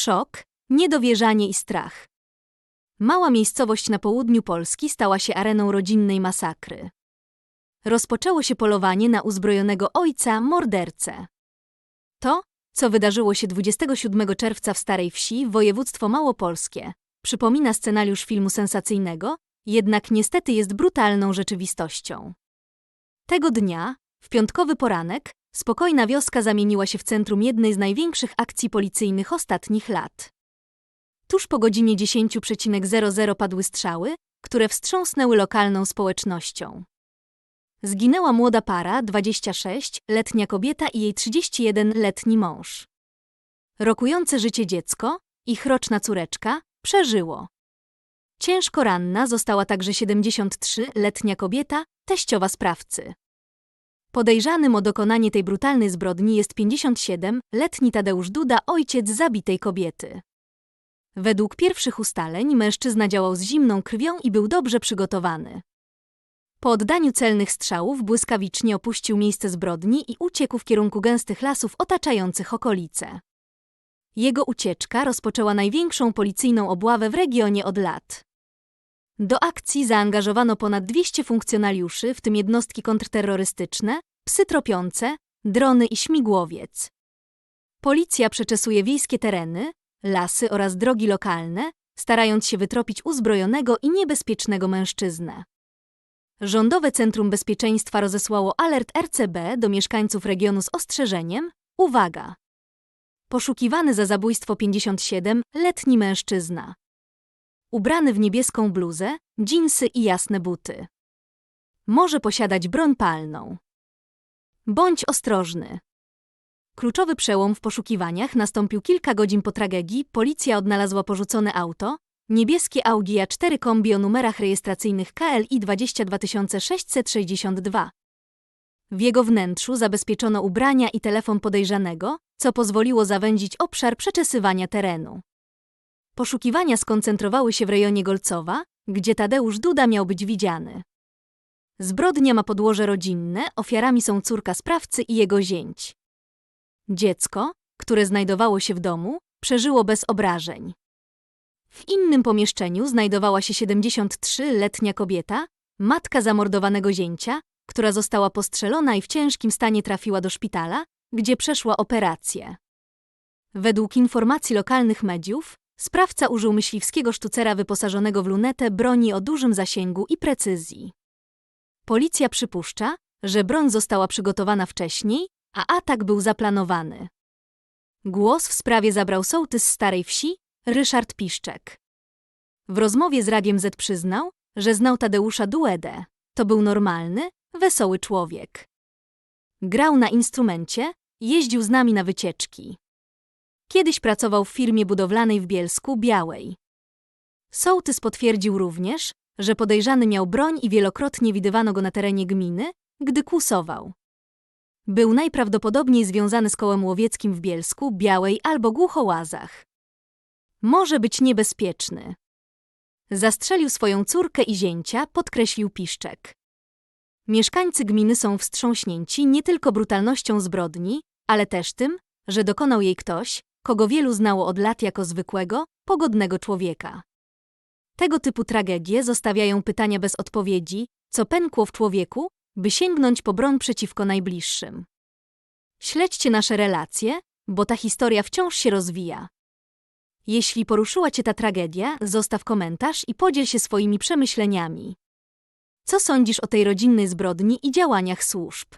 Szok, niedowierzanie i strach. Mała miejscowość na południu Polski stała się areną rodzinnej masakry. Rozpoczęło się polowanie na uzbrojonego ojca, mordercę. To, co wydarzyło się 27 czerwca w Starej Wsi, województwo małopolskie, przypomina scenariusz filmu sensacyjnego, jednak niestety jest brutalną rzeczywistością. Tego dnia, w piątkowy poranek, spokojna wioska zamieniła się w centrum jednej z największych akcji policyjnych ostatnich lat. Tuż po godzinie 10.00 padły strzały, które wstrząsnęły lokalną społecznością. Zginęła młoda para, 26-letnia kobieta i jej 31-letni mąż. Rokujące życie dziecko, ich roczna córeczka, przeżyło. Ciężko ranna została także 73-letnia kobieta, teściowa sprawcy. Podejrzanym o dokonanie tej brutalnej zbrodni jest 57-letni Tadeusz Duda, ojciec zabitej kobiety. Według pierwszych ustaleń mężczyzna działał z zimną krwią i był dobrze przygotowany. Po oddaniu celnych strzałów błyskawicznie opuścił miejsce zbrodni i uciekł w kierunku gęstych lasów otaczających okolice. Jego ucieczka rozpoczęła największą policyjną obławę w regionie od lat. Do akcji zaangażowano ponad 200 funkcjonariuszy, w tym jednostki kontrterrorystyczne, psy tropiące, drony i śmigłowiec. Policja przeczesuje wiejskie tereny, lasy oraz drogi lokalne, starając się wytropić uzbrojonego i niebezpiecznego mężczyznę. Rządowe Centrum Bezpieczeństwa rozesłało alert RCB do mieszkańców regionu z ostrzeżeniem: uwaga! Poszukiwany za zabójstwo 57-letni mężczyzna. Ubrany w niebieską bluzę, dżinsy i jasne buty. Może posiadać broń palną. Bądź ostrożny. Kluczowy przełom w poszukiwaniach nastąpił kilka godzin po tragedii. Policja odnalazła porzucone auto, niebieskie Audi A4 kombi o numerach rejestracyjnych KLI 22662. W jego wnętrzu zabezpieczono ubrania i telefon podejrzanego, co pozwoliło zawęzić obszar przeczesywania terenu. Poszukiwania skoncentrowały się w rejonie Golcowa, gdzie Tadeusz Duda miał być widziany. Zbrodnia ma podłoże rodzinne, ofiarami są córka sprawcy i jego zięć. Dziecko, które znajdowało się w domu, przeżyło bez obrażeń. W innym pomieszczeniu znajdowała się 73-letnia kobieta, matka zamordowanego zięcia, która została postrzelona i w ciężkim stanie trafiła do szpitala, gdzie przeszła operację. Według informacji lokalnych mediów, sprawca użył myśliwskiego sztucera wyposażonego w lunetę broni o dużym zasięgu i precyzji. Policja przypuszcza, że broń została przygotowana wcześniej, a atak był zaplanowany. Głos w sprawie zabrał sołtys Starej Wsi, Ryszard Piszczek. W rozmowie z Radiem Z przyznał, że znał Tadeusza Duedę. To był normalny, wesoły człowiek. Grał na instrumencie, jeździł z nami na wycieczki. Kiedyś pracował w firmie budowlanej w Bielsku Białej. Sołtys potwierdził również, że podejrzany miał broń i wielokrotnie widywano go na terenie gminy, gdy kłusował. Był najprawdopodobniej związany z kołem łowieckim w Bielsku, Białej albo Głuchołazach. Może być niebezpieczny. Zastrzelił swoją córkę i zięcia, podkreślił Piszczek. Mieszkańcy gminy są wstrząśnięci nie tylko brutalnością zbrodni, ale też tym, że dokonał jej ktoś, kogo wielu znało od lat jako zwykłego, pogodnego człowieka. Tego typu tragedie zostawiają pytania bez odpowiedzi, co pękło w człowieku, by sięgnąć po broń przeciwko najbliższym. Śledźcie nasze relacje, bo ta historia wciąż się rozwija. Jeśli poruszyła Cię ta tragedia, zostaw komentarz i podziel się swoimi przemyśleniami. Co sądzisz o tej rodzinnej zbrodni i działaniach służb?